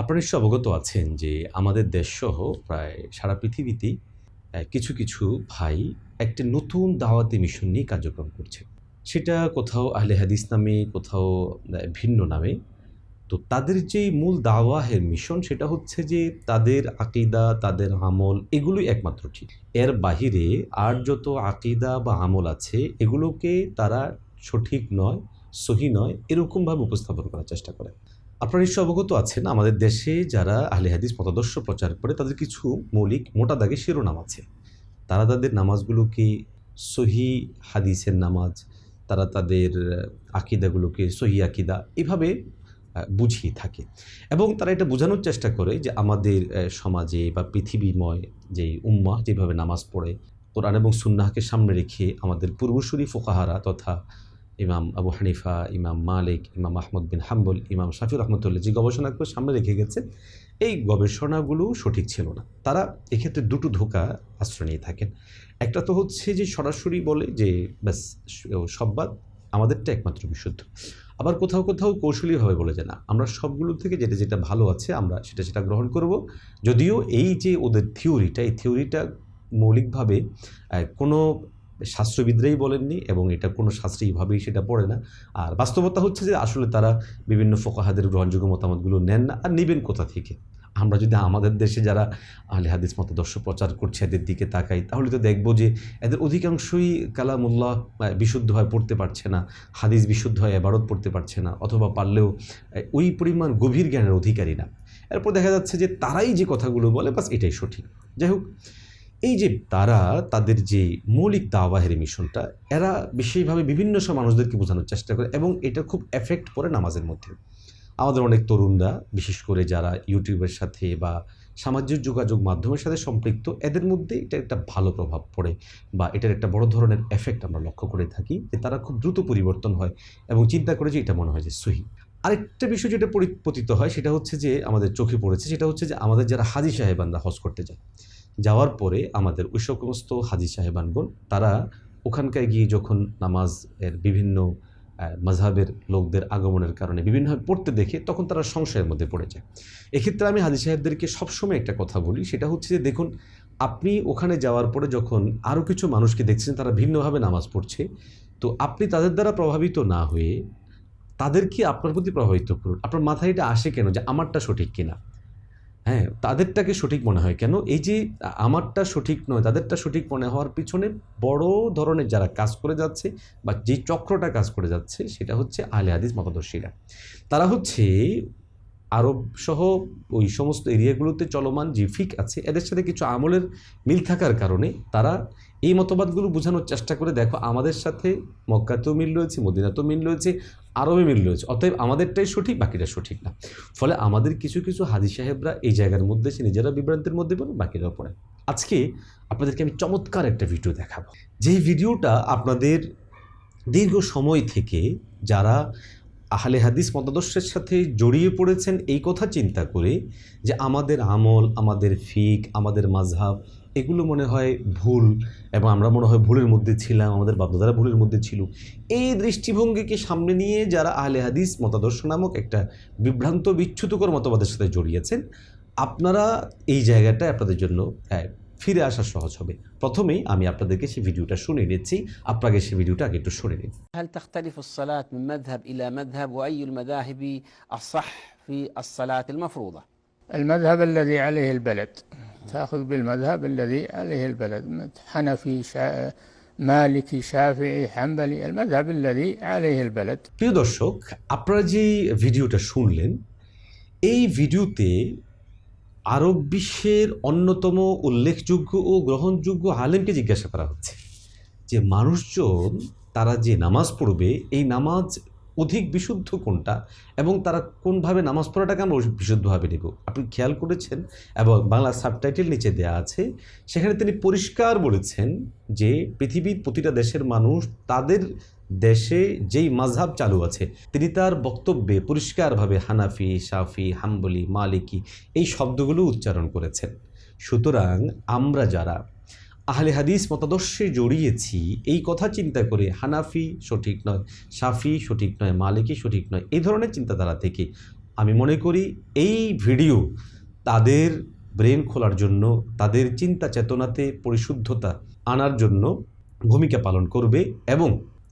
আপনারা নিশ্চয় অবগত আছেন যে আমাদের দেশসহ প্রায় সারা পৃথিবীতেই কিছু কিছু ভাই একটা নতুন দাওয়াতি মিশন নিয়ে কার্যক্রম করছে। সেটা কোথাও আহলে হাদিস নামে, কোথাও ভিন্ন নামে। তো তাদের যে মূল দাওয়াহের মিশন সেটা হচ্ছে যে তাদের আকিদা, তাদের আমল এগুলোই একমাত্র ঠিক। এর বাহিরে আর যত আকিদা বা আমল আছে এগুলোকে তারা সঠিক নয়, সহি নয়, এরকমভাবে উপস্থাপন করার চেষ্টা করে। আপনারা নিশ্চয় অবগত আছেন, আমাদের দেশে যারা আহলে হাদিস মতাদর্শ প্রচার করে, তাদের কিছু মৌলিক মোটা দাগে শিরোনাম আছে। তারা তাদের নামাজগুলোকে সহি হাদিসের নামাজ, তারা তাদের আকিদাগুলোকে সহি আকিদা এভাবে বুঝিয়ে থাকে। এবং তারা এটা বোঝানোর চেষ্টা করে যে আমাদের সমাজে বা পৃথিবীময় যে উম্মা যেভাবে নামাজ পড়ে, কোরআন এবং সুন্নাহকে সামনে রেখে আমাদের পূর্বসূরি ফোকাহারা তথা ইমাম আবু হানিফা, ইমাম মালিক, ইমাম আহমদ বিন হাম্বল, ইমাম শাফি রহমতুল্লাহ যে গবেষণাগুলো সামনে রেখে গেছে, এই গবেষণাগুলো সঠিক ছিল না। তারা এক্ষেত্রে দুটো ধোকা আশ্রয় নিয়ে থাকেন। একটা তো হচ্ছে যে সরাসরি বলে যে ব্যাস সব্বাদ আমাদেরটা একমাত্র বিশুদ্ধ। আবার কোথাও কোথাও কৌশলীভাবে বলে যে না, আমরা সবগুলো থেকে যেটা যেটা ভালো আছে আমরা সেটা সেটা গ্রহণ করব। যদিও এই যে ওদের থিওরিটা এই থিওরিটা মৌলিকভাবে কোনো শাস্ত্রবিদরাই বলেননি এবং এটা কোনো শাস্ত্রীয়ভাবেই সেটা পড়ে না। আর বাস্তবতা হচ্ছে যে আসলে তারা বিভিন্ন ফোকাহাদের গ্রহণযোগ্য মতামতগুলো নেন না আর নেবেন কোথা থেকে? আমরা যদি আমাদের দেশে যারা আহলে হাদিস মতাদর্শ প্রচার করছে এদের দিকে তাকাই, তাহলে তো দেখব যে এদের অধিকাংশই কালামুল্লাহ বিশুদ্ধভাবে পড়তে পারছে না, হাদিস বিশুদ্ধ হয়, এবারত পড়তে পারছে না, অথবা পারলেও ওই পরিমাণ গভীর জ্ঞানের অধিকারী না। এরপর দেখা যাচ্ছে যে তারাই যে কথাগুলো বলে বাস এটাই সঠিক। যাই হোক এই যে তারা তাদের যে মৌলিক দাওয়াহের মিশনটা, এরা বিশেষভাবে বিভিন্ন সব মানুষদেরকে বোঝানোর চেষ্টা করে এবং এটা খুব এফেক্ট পড়ে নামাজের মধ্যে। আমাদের অনেক তরুণরা, বিশেষ করে যারা ইউটিউবের সাথে বা সামাজিক যোগাযোগ মাধ্যমের সাথে সম্পৃক্ত, এদের মধ্যে এটা একটা ভালো প্রভাব পড়ে বা এটার একটা বড় ধরনের এফেক্ট আমরা লক্ষ্য করে থাকি যে তারা খুব দ্রুত পরিবর্তন হয় এবং চিন্তা করে যে এটা মনে হয় যে সহি। আরেকটা বিষয় যেটা পরিপতিত হয় সেটা হচ্ছে যে আমাদের চোখে পড়েছে, সেটা হচ্ছে যে আমাদের যারা হাজি সাহেবানরা হজ করতে যায় যাওয়ার পরে আমাদের ওই সমস্ত হাজি সাহেবানগণ, তারা ওখানকায় গিয়ে যখন নামাজ এর বিভিন্ন মাঝহাবের লোকদের আগমনের কারণে বিভিন্নভাবে পড়তে দেখে, তখন তারা সংশয়ের মধ্যে পড়ে যায়। এক্ষেত্রে আমি হাজি সাহেবদেরকে সবসময় একটা কথা বলি, সেটা হচ্ছে যে দেখুন, আপনি ওখানে যাওয়ার পরে যখন আরও কিছু মানুষকে দেখছেন, তারা ভিন্নভাবে নামাজ পড়ছে, তো আপনি তাদের দ্বারা প্রভাবিত না হয়ে তাদেরকে আপনার প্রতি প্রভাবিত করুন? আপনার মাথায় এটা আসে কেন যে আমারটা সঠিক কিনা? হ্যাঁ তাদেরটাকে সঠিক মনে হয়। কেন? এই যে, আমারটা সঠিক নয়, তাদেরটা সঠিক মনে হওয়ার পিছনে বড় ধরনের যারা কাজ করে যাচ্ছে বা যে চক্রটা কাজ করে যাচ্ছে, সেটা হচ্ছে আলে হাদিস মতাদর্শীরা। তারা হচ্ছে আরব সহ ওই সমস্ত এরিয়াগুলোতে চলমান যে ফিক আছে, এদের সাথে কিছু আমলের মিল থাকার কারণে তারা এই মতবাদগুলো বোঝানোর চেষ্টা করে, দেখো, আমাদের সাথে মক্কাতেও মিল রয়েছে, মদিনাতেও মিল রয়েছে, আরবে মিল রয়েছে, অতএব আমাদেরটাই সঠিক, বাকিটা সঠিক না। ফলে আমাদের কিছু কিছু হাজি সাহেবরা এই জায়গার মধ্যে সে নিজেরা বিভ্রান্তের মধ্যে পড়ে, বাকিরাও পড়ে। আজকে আপনাদেরকে আমি চমৎকার একটা ভিডিও দেখাবো। যেই ভিডিওটা আপনাদের দীর্ঘ সময় থেকে যারা আহলে হাদিস মতাদর্শের সাথে জড়িয়ে পড়েছেন এই কথা চিন্তা করে যে আমাদের আমল আমাদের ফিক আমাদের মাঝহাব এগুলো মনে হয় ভুল এবং আমরা মনে হয় ভুলের মধ্যে ছিলাম আমাদের বাপদাদারা ভুলের মধ্যে ছিল। এই দৃষ্টিভঙ্গিকে সামনে নিয়ে যারা আহলে হাদিস মতাদর্শ নামক একটা বিভ্রান্ত বিচ্যুতকর মতবাদের সাথে জড়িয়েছেন আপনারা এই জায়গাটায় আপনাদের জন্য হ্যাঁ, ফিরে আসা সহজ হবে প্রথমেই আমি আপনাদেরকে সেই ভিডিওটা শুনে নিচ্ছি আপনাকে সেই ভিডিওটা আগে একটু শুনে নিন هل تختلف الصلاة من مذهب إلى مذهب وأي المذاهب الصح في الصلاة المفروضة المذهب الذي عليه البلد تأخذ بالمذهب الذي عليه البلد حنفي شا... مالكي شافعي حنبلي المذهب الذي عليه البلد প্রিয় দর্শক আপনারা যে ভিডিওটা শুনলেন এই ভিডিওতে আরব বিশ্বের অন্যতম উল্লেখযোগ্য ও গ্রহণযোগ্য আলেমকে জিজ্ঞাসা করা হচ্ছে যে, মানুষজন তারা যে নামাজ পড়বে, এই নামাজ অধিক বিশুদ্ধ কোনটা এবং তারা কোনভাবে নামাজ পড়াটাকে আমরা বিশুদ্ধভাবে নেব। আপনি খেয়াল করেছেন? এবং বাংলা সাবটাইটেল নিচে দেয়া আছে। সেখানে তিনি পরিষ্কার বলেছেন যে পৃথিবীর প্রতিটা দেশের মানুষ তাদের দেশে যেই মাঝহাব চালু আছে, তিনি তার বক্তব্যে পরিষ্কারভাবে হানাফি শাফি হাম্বলি, মালিকি এই শব্দগুলো উচ্চারণ করেছেন। সুতরাং আমরা যারা আহলে হাদিস মতাদর্শে জড়িয়েছি, এই কথা চিন্তা করে হানাফি সঠিক নয়, সাফি সঠিক নয়, মালিকি সঠিক নয়, এই ধরনের চিন্তাধারা থেকে আমি মনে করি এই ভিডিও তাদের ব্রেন খোলার জন্য, তাদের চিন্তা চেতনাতে পরিশুদ্ধতা আনার জন্য ভূমিকা পালন করবে এবং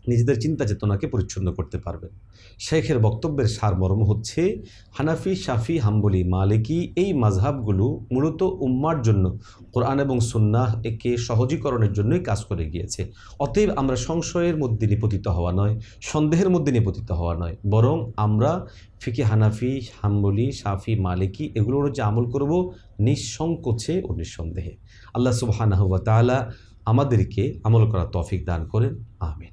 নিজেদের চিন্তা চেতনাকে পরিচ্ছন্ন করতে পারবেন। শেখের বক্তব্যের সারমর্ম হচ্ছে, হানাফি, শাফি, হাম্বলি, মালিকি এই মাঝহাবগুলো মূলত উম্মার জন্য কোরআন এবং সুন্নাহ একে সহজীকরণের জন্যই কাজ করে গিয়েছে। অতএব আমরা সংশয়ের মধ্যে নিপতিত হওয়া নয়, সন্দেহের মধ্যে নিপতিত হওয়া নয়। বরং আমরা ফিকি হানাফি, হাম্বলি, শাফি, মালিকি এগুলোর যে আমল করব নিঃসংকোচে ও নিঃসন্দেহে। আল্লাহ তাআলা আমাদেরকে আমল করা তফিক দান করেন। আমিন।